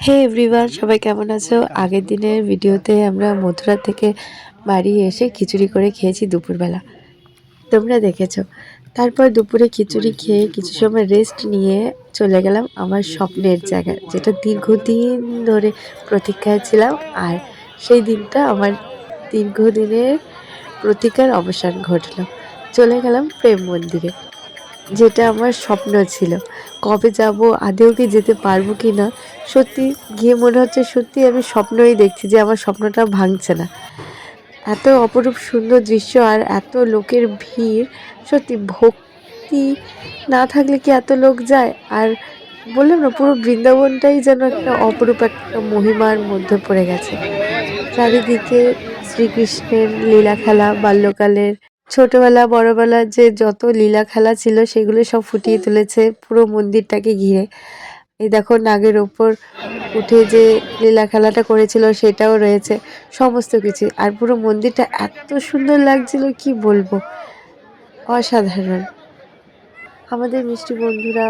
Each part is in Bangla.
হে এভরিওয়ান সবাই কেমন আছো? আগের দিনের ভিডিওতে আমরা মথুরা থেকে বাড়ি এসে খিচুড়ি করে খেয়েছি দুপুরবেলা। তোমরা দেখেছ। তারপর দুপুরে খিচুড়ি খেয়ে কিছু সময় রেস্ট নিয়ে চলে গেলাম আমার স্বপ্নের জায়গায়, যেটা দীর্ঘদিন ধরে প্রতীক্ষায় ছিলাম আর সেই দিনটা আমার দীর্ঘদিনের প্রতীক্ষার অবসান ঘটলো। চলে গেলাম প্রেম মন্দিরে। যেটা আমার স্বপ্ন ছিল। কবে যাব, আদেও কি যেতে পারব কি না, সত্যি গিয়ে মনে হচ্ছে সত্যি আমি স্বপ্নই দেখছি যে আমার স্বপ্নটা ভাঙছে না। এত অপরূপ সুন্দর দৃশ্য আর এত লোকের ভিড়, সত্যি ভক্তি না থাকলে কি এত লোক যায়? আর বললাম না, পুরো বৃন্দাবনটাই যেন একটা অপরূপ একটা মহিমার মধ্যে পড়ে গেছে। চারিদিকে শ্রীকৃষ্ণের লীলা খেলা, বাল্যকালের ছোটবেলা বড়বেলা যে যত লীলা খেলা ছিল সেগুলো সব ফুটিয়ে তুলেছে পুরো মন্দিরটাকে ঘিরে। এই দেখো নাগের ওপর উঠে যে লীলা খেলাটা করেছিল সেটাও রয়েছে, সমস্ত কিছু। আর পুরো মন্দিরটা এত সুন্দর লাগছিল, কি বলব? অসাধারণ। আমাদের মিষ্টি বন্ধুরা,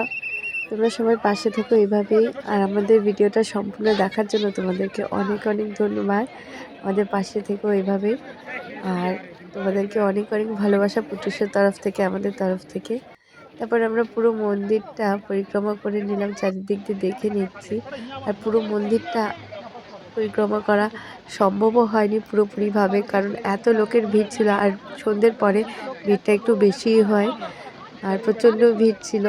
তোমরা সবাই পাশে থেকো এভাবেই। আর আমাদের ভিডিওটা সম্পূর্ণ দেখার জন্য তোমাদেরকে অনেক অনেক ধন্যবাদ। আমাদের পাশে থেকো এভাবেই। আর তোমাদেরকে অনেক অনেক ভালোবাসা পুটুসের তরফ থেকে, আমাদের তরফ থেকে। তারপর আমরা পুরো মন্দিরটা পরিক্রমা করে নিলাম চারিদিক দিয়ে দেখে নিচ্ছি। আর পুরো মন্দিরটা পরিক্রমা করা সম্ভবও হয়নি পুরোপুরিভাবে, কারণ এত লোকের ভিড় ছিল আর সন্ধ্যের পরে ভিড়টা একটু বেশিই হয়। আর প্রচণ্ড ভিড় ছিল,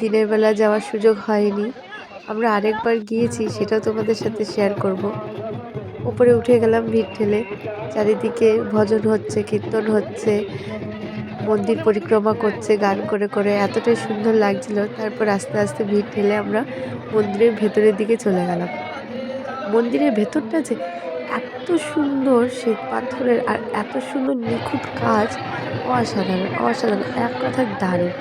দিনের বেলা যাওয়ার সুযোগ হয়নি। আমরা আরেকবার গিয়েছি, সেটাও তোমাদের সাথে শেয়ার করব। উপরে উঠে গেলাম ভিড় ঠেলে। চারিদিকে ভজন হচ্ছে, কীর্তন হচ্ছে, মন্দির পরিক্রমা করছে, গান করে করে। এতটাই সুন্দর লাগছিল। তারপর আস্তে আস্তে ভিড় ঠেলে আমরা মন্দিরের ভেতরের দিকে চলে গেলাম। মন্দিরের ভেতরটা যে এত সুন্দর শ্বেত পাথরের আর এত সুন্দর নিখুঁত কাজ, অসাধারণ অসাধারণ। এক কথার দারুণ।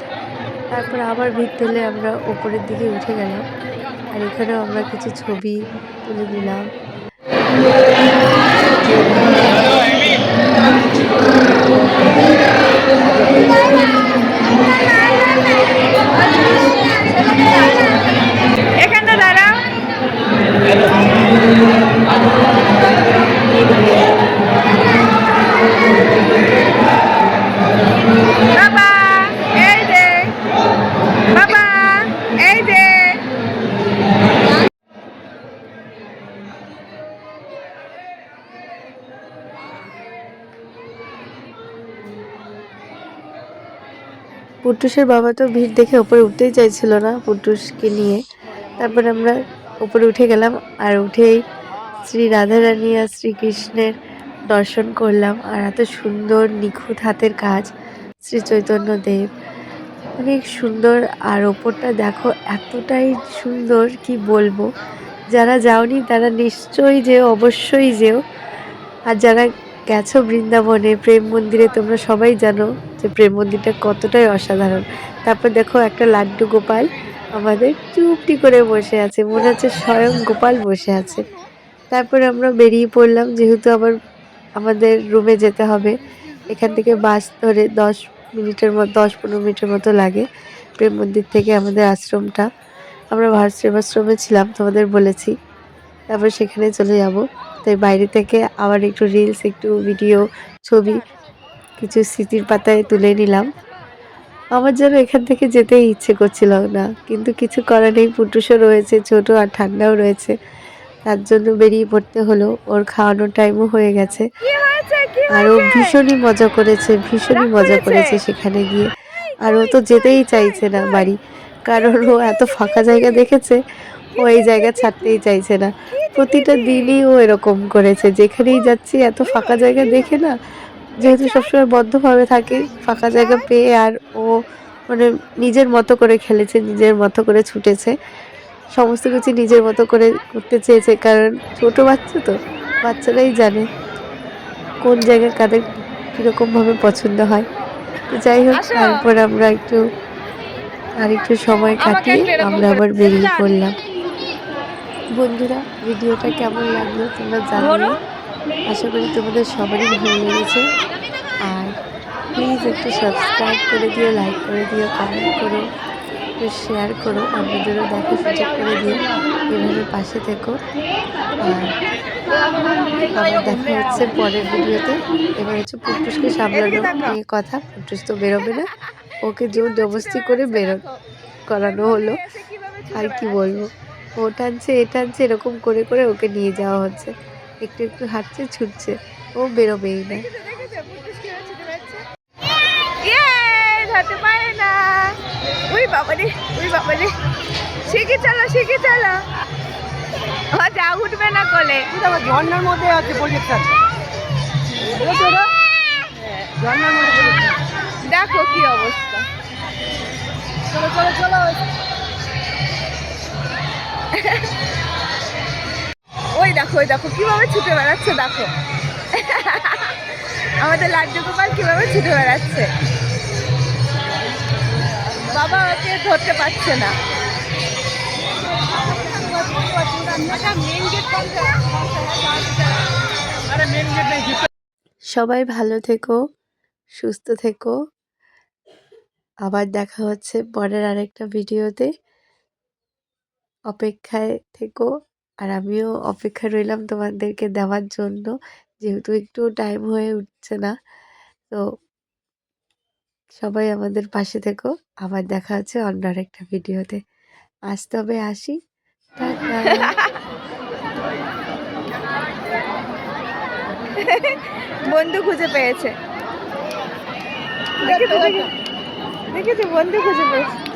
তারপর আবার ভিড় ঠেলে আমরা ওপরের দিকে উঠে গেলাম আর এখানেও আমরা কিছু ছবি তুলে নিলাম। পুটুসের বাবা তো ভিড় দেখে ওপরে উঠতেই চাইছিল না পুটুসকে নিয়ে। তারপর আমরা উপরে উঠে গেলাম আর উঠেই শ্রী রাধারানী আর শ্রীকৃষ্ণের দর্শন করলাম। আর এত সুন্দর নিখুঁত হাতের কাজ শ্রী চৈতন্য দেব। অনেক সুন্দর। আর ওপরটা দেখো এতটাই সুন্দর, কি বলব? যারা যাওনি তারা নিশ্চয়ই যেও, অবশ্যই যেও। আর যারা গেছো বৃন্দাবনে, প্রেম মন্দিরে তোমরা সবাই জানো যে প্রেম মন্দিরটা কতটাই অসাধারণ। তারপর দেখো একটা লাড্ডু গোপাল আমাদের চুপটি করে বসে আছে, মনে হচ্ছে স্বয়ং গোপাল বসে আছে। তারপর আমরা বেরিয়ে পড়লাম, যেহেতু আবার আমাদের রুমে যেতে হবে, এখান থেকে বাস ধরে দশ মিনিটের মতো দশ পনেরো মিনিটের মতো লাগে প্রেম মন্দির থেকে আমাদের আশ্রমটা। আমরা ভারত সেবাশ্রমে ছিলাম, তোমাদের বলেছি। তারপর সেখানে চলে যাব। তাই বাইরে থেকে আবার একটু রিলস একটু ভিডিও ছবি কিছু স্মৃতির পাতায় তুলে নিলাম। আমার যেন এখান থেকে যেতেই ইচ্ছে করছিল না কিন্তু কিছু করার নেই। পুটুসও রয়েছে ছোট আর ঠান্ডাও রয়েছে। তার জন্য বেরিয়ে পড়তে হলো। ওর খাওয়ানোর টাইমও হয়ে গেছে। আর ও ভীষণই মজা করেছে ভীষণই মজা করেছে? সেখানে গিয়ে। আর ও তো যেতেই চাইছে না বাড়ি। কারণ ও এত ফাঁকা জায়গা দেখেছে ও এই জায়গা ছাড়তেই চাইছে না। প্রতিটা দিনই ও এরকম করেছে। যেখানেই যাচ্ছি এত ফাঁকা জায়গা দেখে না যেহেতু সবসময় বদ্ধভাবে থাকে ফাঁকা জায়গা পেয়ে আর ও মানে নিজের মতো করে খেলেছে নিজের মতো করে ছুটেছে। সমস্ত কিছু নিজের মতো করে করতে চেয়েছে কারণ ছোট বাচ্চা তো বাচ্চারাই জানে কোন জায়গায় কাদের কীরকমভাবে পছন্দ হয়। তো যাই হোক তারপর আমরা একটু আর একটু সময় কাটিয়ে আমরা আবার বেরিয়ে পড়লাম। বন্ধুরা, ভিডিওটা কেমন লাগল তোমরা জানো। আশা করি তোমাদের সবারই ভালো লেগেছে। আর প্লিজ একটু সাবস্ক্রাইব করে দিও লাইক করে দিও কমেন্ট করো, একটু শেয়ার করো অন্যদেরও দেখো সুযোগ করে দিও। এভাবে পাশে থেকো। আর আবার দেখা হচ্ছে পরের ভিডিওতে। এবার হচ্ছে পুটুসকে সামলানো নিয়ে কথা পুটুস তো বেরোবে না। ওকে জোর জবস্তি করে বেরো, করানো হলো। আর কি বলব? ও টানছে এ টানছে এরকম করে করে ওকে নিয়ে যাওয়া হচ্ছে। একটু একটু হাঁটছে ছুটছে। ও বেরোবেই না। ইয়ে পারে না। উই বাবা রে বাবা রে শিখে চলো শিখে চলো? ও যা উঠবে না কোলে। ঝর্নার মধ্যে আছে দেখো কি অবস্থা। চলো চলো চলো। ওই দেখো ওই দেখো, কীভাবে ছুটে বেড়াচ্ছে, দেখো। আমাদের লাড্ডু গোপাল কীভাবে ছুটে বেড়াচ্ছে। বাবা ওকে ধরতে পারছে না। সবাই ভালো থেকো, সুস্থ থেকো। আবার দেখা হচ্ছে পরের আরেকটা ভিডিওতে। অপেক্ষায় থেকো। আর আমিও অপেক্ষা রইলাম তোমাদেরকে দেওয়ার জন্য। যেহেতু একটু টাইম হয়ে উঠছে না, তো সবাই আমাদের পাশে থেকো। আবার দেখা হচ্ছে অন্য আরেকটা ভিডিওতে। আজ তবে আসি। বন্ধু খুঁজে পেয়েছে। দেখেছ, বন্ধু খুঁজে পেয়েছে।